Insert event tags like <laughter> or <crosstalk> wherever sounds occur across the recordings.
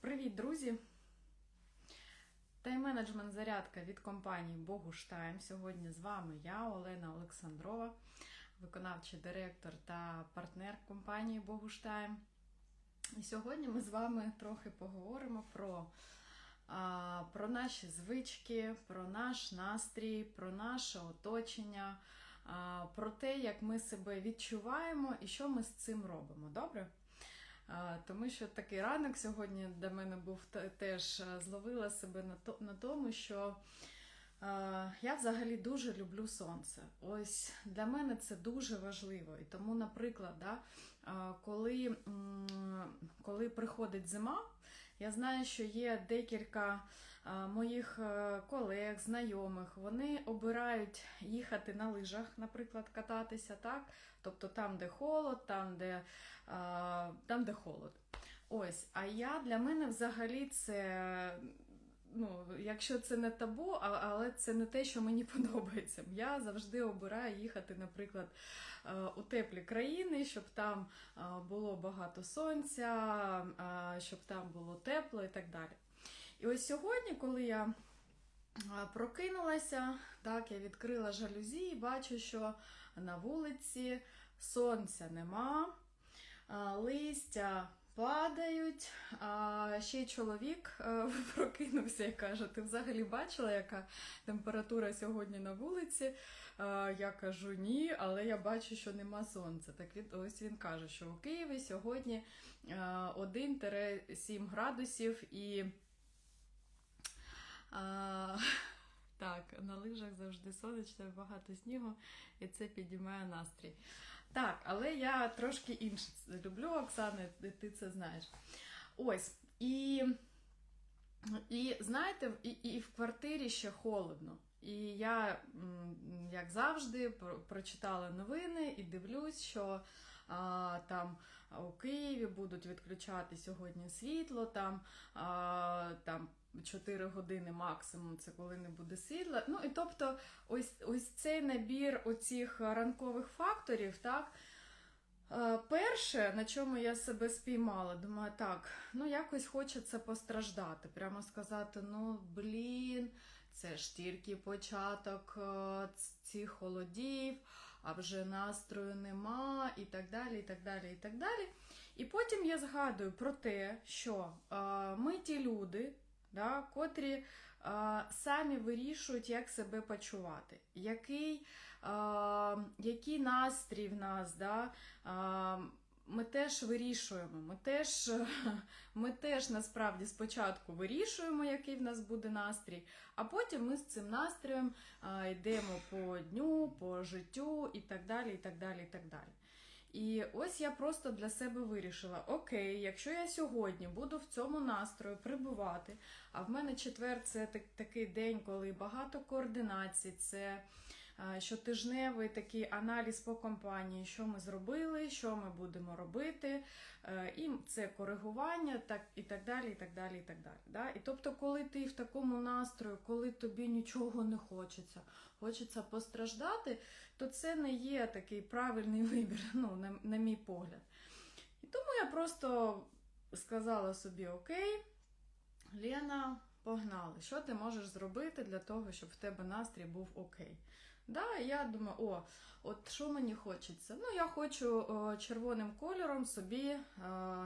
Привіт, друзі! Тайм-менеджмент зарядка від компанії Богуштайм. Сьогодні з вами я, Олена Олександрова, виконавчий директор та партнер компанії Богуштайм. І сьогодні ми з вами трохи поговоримо про, а, про наші звички, про наш настрій, про наше оточення, а, про те, як ми себе відчуваємо і що ми з цим робимо. Добре? Тому що такий ранок сьогодні для мене був теж е, зловила себе на тому, що е, я взагалі дуже люблю сонце. Ось для мене це дуже важливо. І тому, наприклад, да, е, коли, коли приходить зима, я знаю, що є декілька е, моїх е, колег, знайомих, вони обирають їхати на лижах, наприклад, кататися, так? Тобто там, де холод, там, де, там, де холод. Ось, а я для мене взагалі це. Ну, якщо це не табу, але це не те, що мені <laughs> подобається. Я завжди обираю їхати, наприклад, е, у теплі країни, щоб там е, було багато сонця, е, щоб там було тепло і так далі. І ось сьогодні, коли я прокинулася, так, я відкрила жалюзі і бачу, що на вулиці сонця нема, листя падають. А ще й чоловік е, <laughs> прокинувся і каже: Ти взагалі бачила, яка температура сьогодні на вулиці? Я кажу ні, але я бачу, що нема сонця. Так він ось він каже, що у Києві сьогодні е, 1-7 градусів і. А, <laughs> так, на лижах завжди сонячно, багато снігу, і це підіймає настрій. Так, але я трошки інше люблю, Оксана, ти- це знаєш. Ось. І, і знаєте, і, і в квартирі ще холодно. І я, як завжди, про- прочитала новини і дивлюсь, що а, там у Києві будуть відключати сьогодні світло, там, а, там 4 години максимум, це коли не буде світла. Ну і тобто, ось, ось цей набір оцих ранкових факторів, так. Е, Перше, на чому я себе спіймала, думаю, так, ну якось хочеться постраждати. Прямо сказати: ну блін, це ж тільки початок е, цих холодів, а вже настрою нема, і так далі, і так далі, і так далі. І потім я згадую про те, що ми ті люди, да, котрі самі вирішують, як себе почувати, який, який настрій в нас. Да, ми теж вирішуємо, ми теж, <laughs> ми теж насправді спочатку вирішуємо, який в нас буде настрій, а потім ми з цим настроєм йдемо по дню, по життю і так далі. і так далі, і так далі. І ось я просто для себе вирішила: окей, якщо я сьогодні буду в цьому настрою прибувати, а в мене четвер це так- такий день, коли багато координацій, це щотижневий такий аналіз по компанії, що ми зробили, що ми будемо робити, е, і це коригування, так і так далі. І так далі, і так далі. Да? І тобто, коли ти в такому настрою, коли тобі нічого не хочеться, хочеться постраждати, то це не є такий правильний <laughs> вибір, ну, на, на мій погляд. І тому я просто сказала собі: Окей, Лена, погнали, що ти можеш зробити для того, щоб в тебе настрій був окей. Да, я думаю, о, от що мені хочеться? Ну, я хочу о, червоним кольором собі е,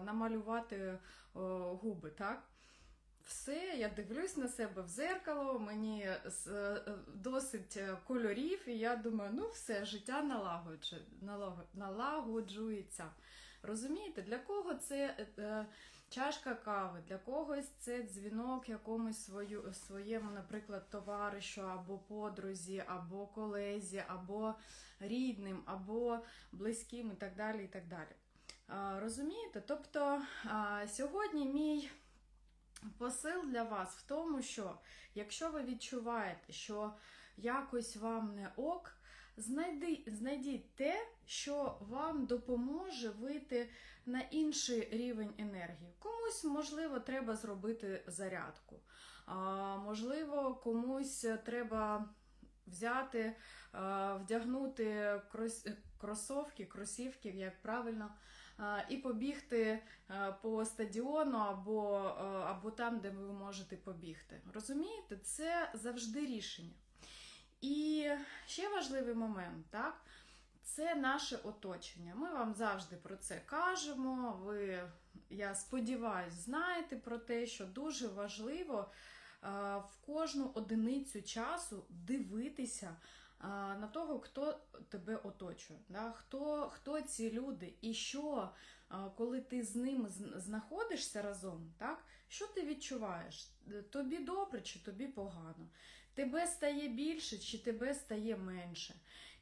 намалювати о, губи, так? Все, я дивлюсь на себе в зеркало, мені е, досить е, кольорів, і я думаю, ну все, життя налагоджується. Розумієте, для кого це е, чашка кави, для когось це дзвінок якомусь свою, своєму, наприклад, товаришу, або подрузі, або колезі, або рідним, або близьким, і так далі. і так далі. А, Розумієте? Тобто а, сьогодні мій посил для вас в тому, що якщо ви відчуваєте, що якось вам не ок, знайди, знайдіть те, що вам допоможе вийти на інший рівень енергії. Комусь, можливо, треба зробити зарядку, а, можливо, комусь треба взяти, е, вдягнути крос- кросовки, кросівки, як правильно, е, і побігти е, по стадіону або, або там, де ви можете побігти. Розумієте, це завжди рішення. І ще важливий момент, так? Це наше оточення. Ми вам завжди про це кажемо. Ви, я сподіваюся, знаєте про те, що дуже важливо е, в кожну одиницю часу дивитися е, на того, хто тебе оточує. Да? Хто, хто ці люди і що, е, коли ти з ними знаходишся разом, так? що ти відчуваєш? Тобі добре чи тобі погано? Тебе стає більше чи тебе стає менше?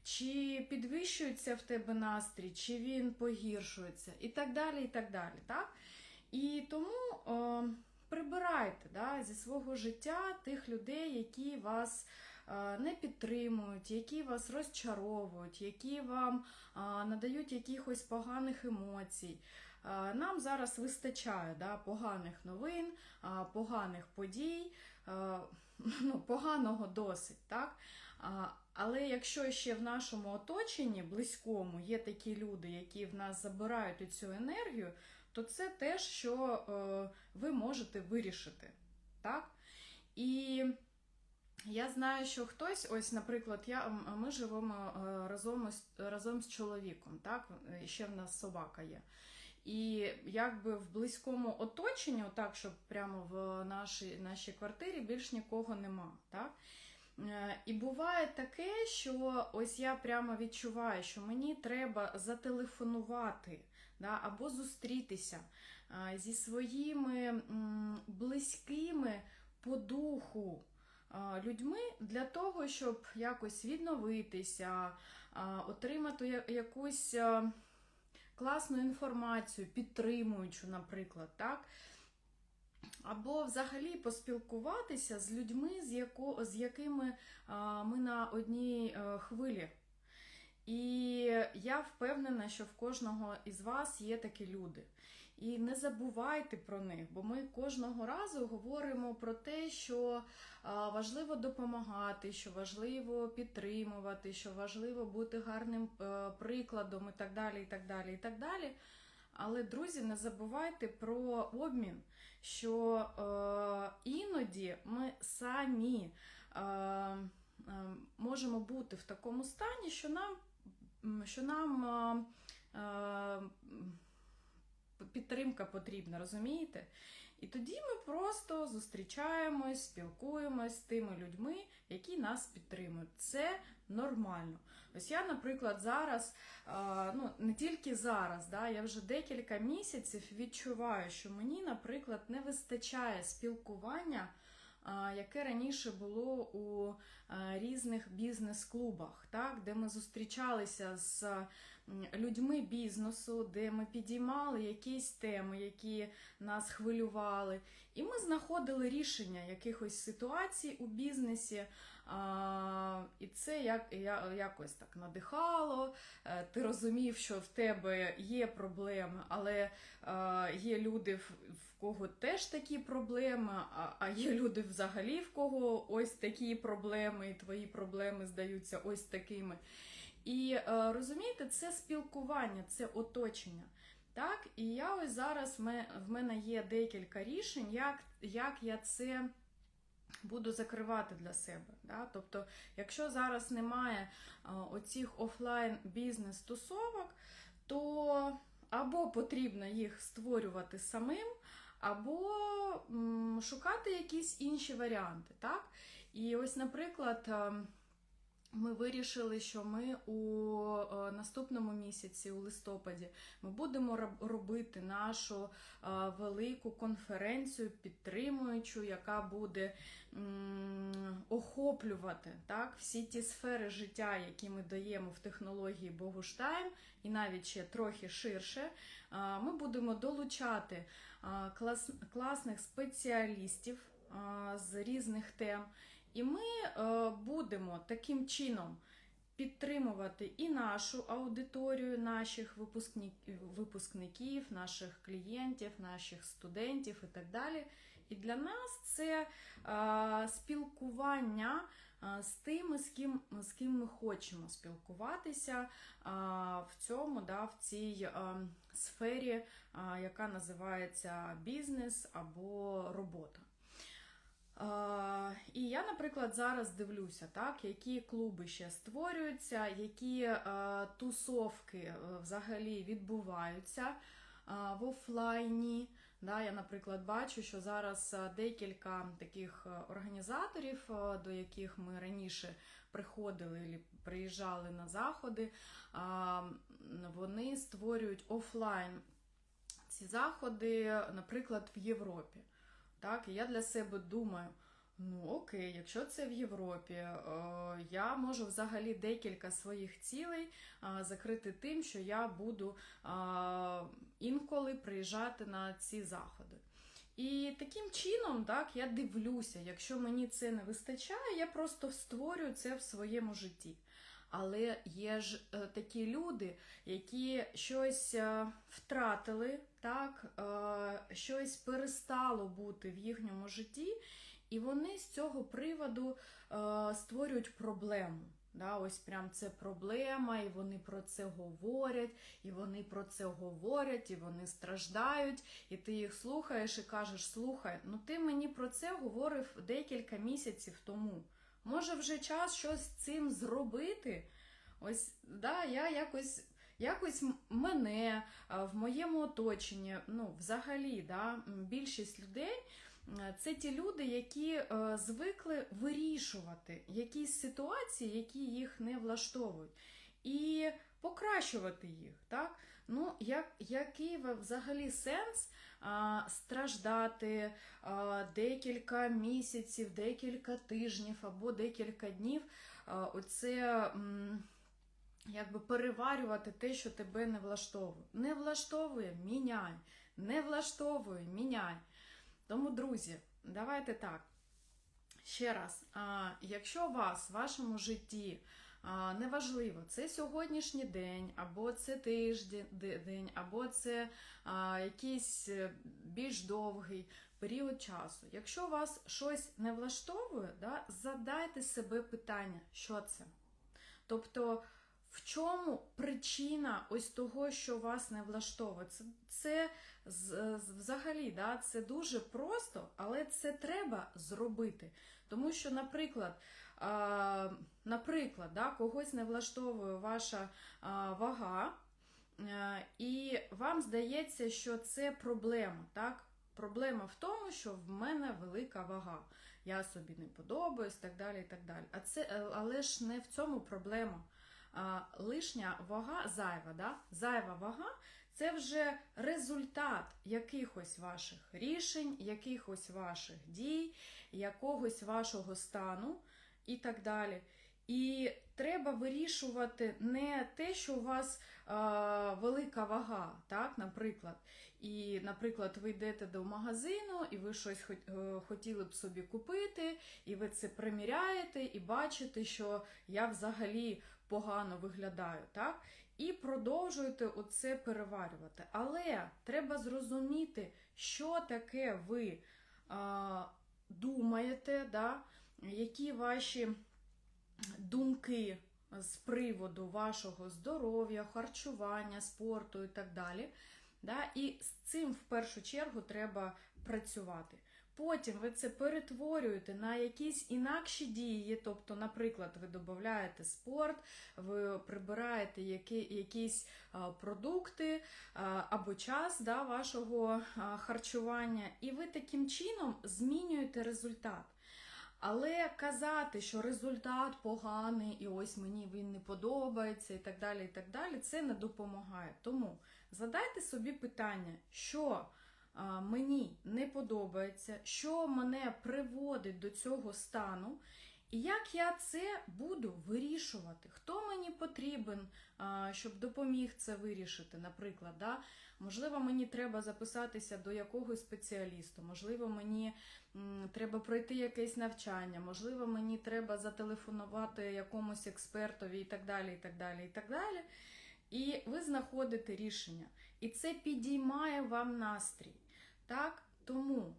Чи підвищується в тебе настрій, чи він погіршується, і так далі, і так далі. Так? І тому о, прибирайте да, зі свого життя тих людей, які вас е, не підтримують, які вас розчаровують, які вам е, надають якихось поганих емоцій. Е, Нам зараз вистачає да, поганих новин, е, поганих подій, е, <laughs> ну, поганого досить. Так? А, Але якщо ще в нашому оточенні близькому є такі люди, які в нас забирають цю енергію, то це те, що е, ви можете вирішити. Так? І я знаю, що хтось, ось, наприклад, я, ми живемо е, разом, разом з чоловіком, так? І ще в нас собака є. І якби в близькому оточенні, так, щоб прямо в нашій, нашій квартирі більш нікого нема. Так? Е, І буває таке, що ось я прямо відчуваю, що мені треба зателефонувати да, або зустрітися е, зі своїми близькими по духу е, людьми для того, щоб якось відновитися, отримати якусь класну інформацію, підтримуючу, наприклад, так? Або взагалі поспілкуватися з людьми, з, яко, з якими а, ми на одній а, хвилі. І я впевнена, що в кожного із вас є такі люди. І не забувайте про них, бо ми кожного разу говоримо про те, що важливо допомагати, що важливо підтримувати, що важливо бути гарним е, прикладом і так далі. і так далі, і так далі. Але, друзі, не забувайте про обмін, що е, іноді ми самі е, е, можемо бути в такому стані, що нам, що нам е, е, підтримка потрібна, розумієте? І тоді ми просто зустрічаємось, спілкуємось з тими людьми, які нас підтримують. Це нормально. Ось я, наприклад, зараз, ну не тільки зараз, да, я вже декілька місяців відчуваю, що мені, наприклад, не вистачає спілкування, яке раніше було у різних бізнес-клубах, так, де ми зустрічалися з людьми бізнесу, де ми підіймали якісь теми, які нас хвилювали. І ми знаходили рішення якихось ситуацій у бізнесі. А, і це як, я, якось так надихало. Е, Ти розумів, що в тебе є проблеми, але е, є люди, в, в кого теж такі проблеми, а, а є люди взагалі, в кого ось такі проблеми, і твої проблеми здаються ось такими. І е, розумієте, це спілкування, це оточення. Так, і я ось зараз в мене є декілька рішень, як, як я це буду закривати для себе. Да? Тобто, якщо зараз немає оцих офлайн бізнес-тусовок, то або потрібно їх створювати самим, або шукати якісь інші варіанти. Так? І ось, наприклад. Ми вирішили, що ми у е, наступному місяці, у листопаді, ми будемо роб- робити нашу е, велику конференцію підтримуючу, яка буде охоплювати так, всі ті сфери життя, які ми даємо в технології Богуштайм, і навіть ще трохи ширше. Е, Ми будемо долучати клас, класних спеціалістів з різних тем. І ми е, будемо таким чином підтримувати і нашу аудиторію, наших випускників, наших клієнтів, наших студентів і так далі. І для нас це е, спілкування е, з тими, з ким, з ким ми хочемо спілкуватися в цьому, да, в цій сфері, яка називається бізнес або робота. А, І я, наприклад, зараз дивлюся, так, які клуби ще створюються, які а, тусовки е, взагалі відбуваються а, в офлайні. Да, я, наприклад, бачу, що зараз декілька таких організаторів, до яких ми раніше приходили приїжджали на заходи, а, вони створюють офлайн ці заходи, наприклад, в Європі. Так, і я для себе думаю. Ну окей, якщо це в Європі, е, я можу взагалі декілька своїх цілей е, закрити тим, що я буду е, інколи приїжджати на ці заходи. І таким чином, так, я дивлюся, якщо мені це не вистачає, я просто створюю це в своєму житті. Але є ж е, такі люди, які щось е, втратили, так, е, щось перестало бути в їхньому житті, і вони з цього приводу створюють проблему. Да, ось прям це проблема, і вони про це говорять, і вони про це говорять, і вони страждають, і ти їх слухаєш і кажеш: слухай, ну ти мені про це говорив декілька місяців тому. Може, вже час щось з цим зробити? Ось, да, я якось. Якось мене в моєму оточенні, ну, взагалі, да, більшість людей е, це ті люди, які е, звикли вирішувати якісь ситуації, які їх не влаштовують, і покращувати їх. Так? Ну, як, який взагалі сенс страждати декілька місяців, декілька тижнів або декілька днів? Оце. Якби переварювати те, що тебе не влаштовує. Не влаштовує, міняй. Не влаштовує, міняй. Тому, друзі, давайте так. Ще раз, якщо вас в вашому житті неважливо, це сьогоднішній день, або це тиждень, день, або це якийсь е, більш довгий період часу. Якщо вас щось не влаштовує, да, задайте себе питання, що це. Тобто, в чому причина ось того, що вас не влаштовує? Це, це взагалі да, це дуже просто, але це треба зробити. Тому що, наприклад, наприклад, да, когось не влаштовує ваша а, вага, е, і вам здається, що це проблема. Так? Проблема в тому, що в мене велика вага. Я собі не подобаюсь, так далі. і так далі. А це, е, але ж не в цьому проблема. А, лишня вага зайва, да? зайва вага це вже результат якихось ваших рішень, якихось ваших дій, якогось вашого стану і так далі. І треба вирішувати не те, що у вас а, велика вага, так, наприклад. І, наприклад, ви йдете до магазину, і ви щось е, хотіли б собі купити, і ви це приміряєте, і бачите, що я взагалі погано виглядаю, так? І продовжуєте оце переварювати. Але треба зрозуміти, що таке ви а, думаєте, да? які ваші думки з приводу вашого здоров'я, харчування, спорту і так далі. Да? І з цим в першу чергу треба працювати. Потім ви це перетворюєте на якісь інакші дії. Тобто, наприклад, ви додаєте спорт, ви прибираєте які, якісь продукти або час да, вашого харчування, і ви таким чином змінюєте результат. Але казати, що результат поганий, і ось мені він не подобається, і так далі, і так далі, це не допомагає. Тому задайте собі питання, що а, мені не подобається, що мене приводить до цього стану, і як я це буду вирішувати? Хто мені потрібен, а, щоб допоміг це вирішити? Наприклад, да? Можливо, мені треба записатися до якогось спеціаліста, можливо, мені треба пройти якесь навчання, можливо, мені треба зателефонувати якомусь експертові і так далі, і так далі, і так далі. І ви знаходите рішення. І це підіймає вам настрій. Так? Тому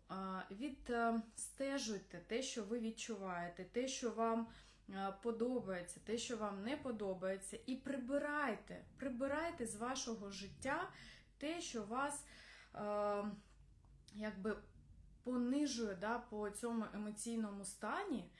відстежуйте те, що ви відчуваєте, те, що вам подобається, те, що вам не подобається, і прибирайте, прибирайте з вашого життя те, що вас е, якби понижує да, по цьому емоційному стані,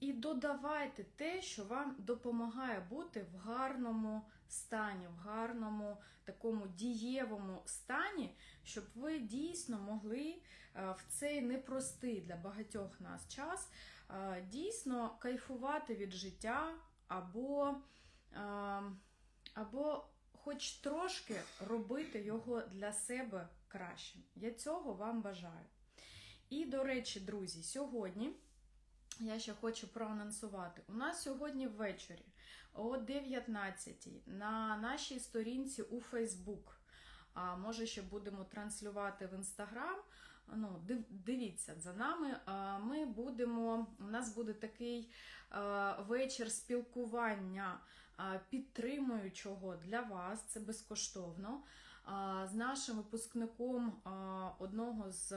і додавайте те, що вам допомагає бути в гарному стані, в гарному такому дієвому стані, щоб ви дійсно могли е, в цей непростий для багатьох нас час е, дійсно кайфувати від життя або, е, або хоч трошки робити його для себе кращим. Я цього вам бажаю. І, до речі, друзі, сьогодні я ще хочу проанонсувати. У нас сьогодні ввечері о 19 на нашій сторінці у Facebook. А може, ще будемо транслювати в Інстаграм. Ну, дивіться за нами. Ми будемо, у нас буде такий вечір спілкування підтримуючого для вас, це безкоштовно. З нашим випускником одного з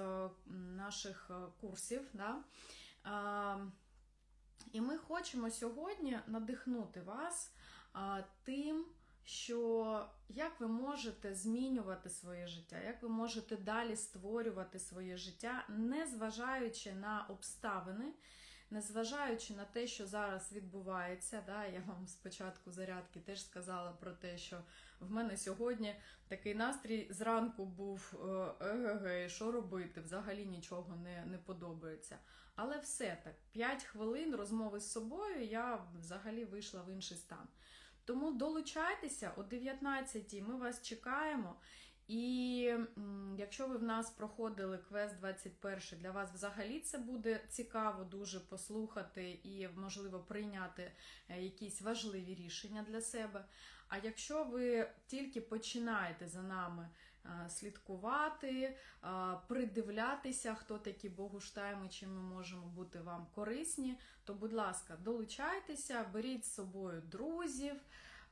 наших курсів. Да? І ми хочемо сьогодні надихнути вас тим, що як ви можете змінювати своє життя, як ви можете далі створювати своє життя, не зважаючи на обставини, не зважаючи на те, що зараз відбувається. Да, я вам спочатку зарядки теж сказала про те, що в мене сьогодні такий настрій зранку був е, еге, що робити, взагалі нічого не, не подобається. Але все так, 5 хвилин розмови з собою, я взагалі вийшла в інший стан. Тому долучайтеся о 19 ми вас чекаємо. І якщо ви в нас проходили квест 21, для вас взагалі це буде цікаво дуже послухати і, можливо, прийняти е, якісь важливі рішення для себе. А якщо ви тільки починаєте за нами е, слідкувати, е, придивлятися, хто такі Богуштайми, чим ми можемо бути вам корисні, то, будь ласка, долучайтеся, беріть з собою друзів.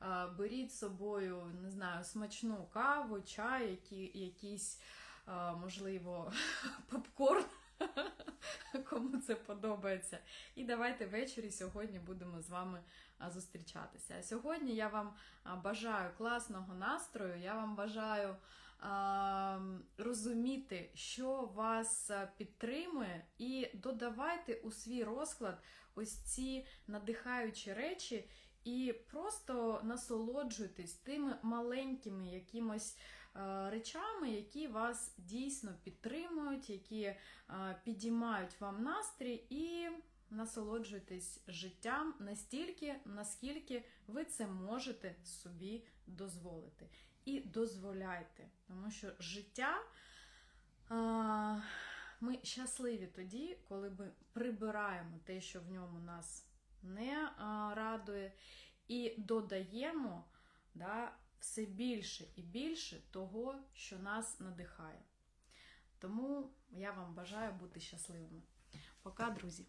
Е, Беріть з собою, не знаю, смачну каву, чай, які, якийсь, е, можливо, <laughs> попкорн, <laughs> кому це подобається. І давайте ввечері сьогодні будемо з вами зустрічатися. А сьогодні я вам бажаю класного настрою, я вам бажаю розуміти, що вас підтримує, і додавайте у свій розклад ось ці надихаючі речі. І просто насолоджуйтесь тими маленькими якимось е, речами, які вас дійсно підтримують, які е, підіймають вам настрій, і насолоджуйтесь життям настільки, наскільки ви це можете собі дозволити. І дозволяйте, тому що життя. е, Ми щасливі тоді, коли ми прибираємо те, що в ньому нас не радує, і додаємо да, все більше і більше того, що нас надихає. Тому я вам бажаю бути щасливими. Пока, друзі!